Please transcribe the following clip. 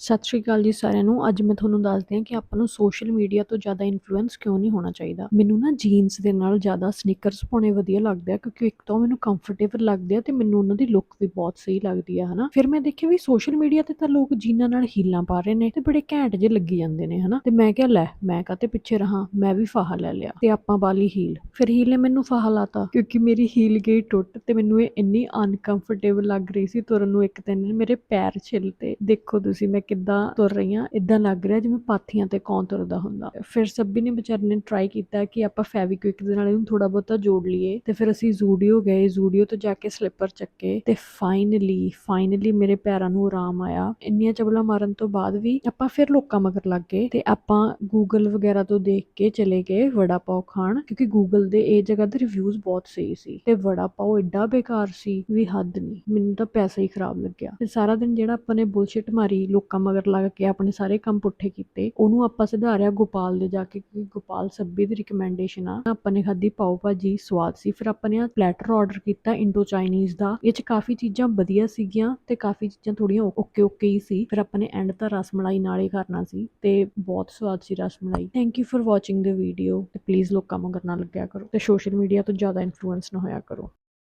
ਸਤਿ ਸ਼੍ਰੀ ਅਕਾਲ ਜੀ ਸਾਰਿਆਂ ਨੂੰ। ਅੱਜ ਮੈਂ ਤੁਹਾਨੂੰ ਦੱਸਦੀ ਹਾਂ ਕਿ ਆਪਾਂ ਨੂੰ ਸੋਸ਼ਲ ਮੀਡੀਆ ਤੋਂ ਜ਼ਿਆਦਾ ਇਨਫਲੂਐਂਸ ਕਿਉਂ ਨਹੀਂ ਹੋਣਾ ਚਾਹੀਦਾ। ਮੈਨੂੰ ਨਾ ਜੀਨਸ ਦੇ ਨਾਲ ਜ਼ਿਆਦਾ ਸਨੀਕਰਸ ਪਾਉਣੇ ਵਧੀਆ ਲੱਗਦੇ ਆ ਕਿਉਂਕਿ ਇੱਕ ਤਾਂ ਮੈਨੂੰ ਕੰਫਰਟੇਬਲ ਲੱਗਦੇ ਆ ਤੇ ਮੈਨੂੰ ਉਹਨਾਂ ਦੀ ਲੁੱਕ ਵੀ ਬਹੁਤ ਸਹੀ ਲੱਗਦੀ ਆ, ਹਨਾ। ਫਿਰ ਮੈਂ ਦੇਖਿਆ ਵੀ ਸੋਸ਼ਲ ਮੀਡੀਆ ਤੇ ਤਾਂ ਲੋਕ ਜੀਨਾਂ ਨਾਲ ਹੀਲਾਂ ਪਾ ਰਹੇ ਨੇ ਤੇ ਬੜੇ ਘੈਂਟ ਜੇ ਲੱਗੀ ਜਾਂਦੇ ਨੇ, ਹਨਾ। ਤੇ ਮੈਂ ਕਿਹਾ, ਲੈ, ਮੈਂ ਕਾਤੇ ਪਿੱਛੇ ਰਹਾ? ਮੈਂ ਵੀ ਫਾਹਾ ਲੈ ਲਿਆ ਤੇ ਆਪਾਂ ਵਾਲੀ ਹੀਲ। ਫਿਰ ਹੀਲ ਨੇ ਮੈਨੂੰ ਫਾਹਾ ਲਾਤਾ ਕਿਉਂਕਿ ਮੇਰੀ ਹੀਲ ਗਈ ਟੁੱਟ ਤੇ ਮੈਨੂੰ ਇਹ ਇੰਨੀ ਅਨਕੰਫਰਟੇਬਲ ਲੱਗ ਰਹੀ ਸੀ ਤੁਰਨ ਨੂੰ ਇੱਕ ਦਿਨ ਮੇਰੇ ਪੈਰ ਛਿੱਲ ਤੇ। ਦੇਖੋ ਤੁਸੀਂ, ਮੈਂ ਕਿੱਦਾਂ ਤੁਰ ਰਹੀ ਹਾਂ ਇਦਾਂ ਲੱਗ ਰਿਹਾ ਜਿਵੇਂ ਪਾਥੀਆਂ ਤੇ ਕੌਣ ਤੁਰਦਾ ਹੁੰਦਾ। ਫਿਰ ਸੱਬੀ ਨੇ ਵਿਚਾਰੇ ਨੇ ਟਰਾਈ ਕੀਤਾ ਕਿ ਆਪਾਂ ਫੈਵਿਕਵਿਕ ਦੇ ਨਾਲ ਇਹਨੂੰ ਥੋੜਾ ਬਹੁਤਾ ਜੋੜ ਲਈਏ ਤੇ ਫਿਰ ਅਸੀਂ ਜ਼ੂਡੀਓ ਗਏ, ਜ਼ੂਡੀਓ ਤੋਂ ਜਾ ਕੇ ਸਲਿੱਪਰ ਚੱਕੇ ਤੇ ਫਾਈਨਲੀ ਫਾਈਨਲੀ ਮੇਰੇ ਪੈਰਾਂ ਨੂੰ ਆਰਾਮ ਆਇਆ। ਇੰਨੀਆਂ ਚਬਲਾਂ ਮਾਰਨ ਤੋਂ ਬਾਅਦ ਵੀ ਆਪਾਂ ਫਿਰ ਲੋਕਾਂ ਮਗਰ ਲੱਗ ਗਏ ਤੇ ਆਪਾਂ ਗੂਗਲ ਵਗੈਰਾ ਤੋਂ ਦੇਖ ਕੇ ਚਲੇ ਗਏ ਵੜਾ ਪਾਓ ਖਾਣ, ਕਿਉਂਕਿ ਗੂਗਲ ਦੇ ਇਹ ਜਗ੍ਹਾ ਦੇ ਰਿਵਿਊਜ਼ ਬਹੁਤ ਸਹੀ ਸੀ ਤੇ ਵੜਾ ਪਾਓ ਐਡਾ ਬੇਕਾਰ ਸੀ ਵੀ ਹੱਦ ਨਹੀਂ, ਮੈਨੂੰ ਤਾਂ ਪੈਸਾ ਹੀ ਖਰਾਬ ਲੱਗਿਆ। ਤੇ ਸਾਰਾ ਦਿਨ ਜਿਹੜਾ ਆਪਾਂ ਨੇ ਬੁਲਸ਼ਿਟ ਮਾਰੀ, ਲੋਕਾਂ ਮਗਰ ਲੱਗ ਕੇ ਆਪਣੇ ਸਾਰੇ ਕੰਮ ਪੁੱਠੇ ਕੀਤੇ। ਉਹਨੂੰ ਆਪਾਂ ਸੁਧਾਰਿਆ ਗੋਪਾਲ ਦੇ ਜਾ ਕੇ, ਕਿਉਂਕਿ ਗੋਪਾਲ ਸੱਬੀ ਦੀ ਰਿਕਮੈਂਡੇਸ਼ਨ ਆ। ਆਪਾਂ ਨੇ ਖਾਧੀ ਪਾਓ ਭਾਜੀ ਸਵਾਦ ਸੀ। ਫਿਰ ਆਪਾਂ ਨੇ ਪਲੈਟਰ ਆਰਡਰ ਕੀਤਾ ਇੰਡੋ ਚਾਈਨੀਜ਼ ਦਾ। ਇਹ ਚ ਕਾਫੀ ਚੀਜ਼ਾਂ ਵਧੀਆ ਸੀਗੀਆਂ ਤੇ ਕਾਫੀ ਚੀਜ਼ਾਂ ਥੋੜੀਆਂ ਓਕੇ ਓਕੇ ਹੀ ਸੀ। ਫਿਰ ਆਪਾਂ ਨੇ ਐਂਡ ਤਾਂ ਰਸਮਲਾਈ ਨਾਲ ਹੀ ਕਰਨਾ ਸੀ ਤੇ ਬਹੁਤ ਸਵਾਦ ਸੀ rasmalai thank you for watching the video ਤੇ ਪਲੀਜ਼ ਲੋਕਾਂ ਮਗਰ ਨਾ ਲੱਗਿਆ ਕਰੋ ਤੇ ਸੋਸ਼ਲ ਮੀਡੀਆ ਤੋਂ ਜ਼ਿਆਦਾ ਇਨਫਲੂਐਂਸ ਨਾ ਹੋਇਆ ਕਰੋ।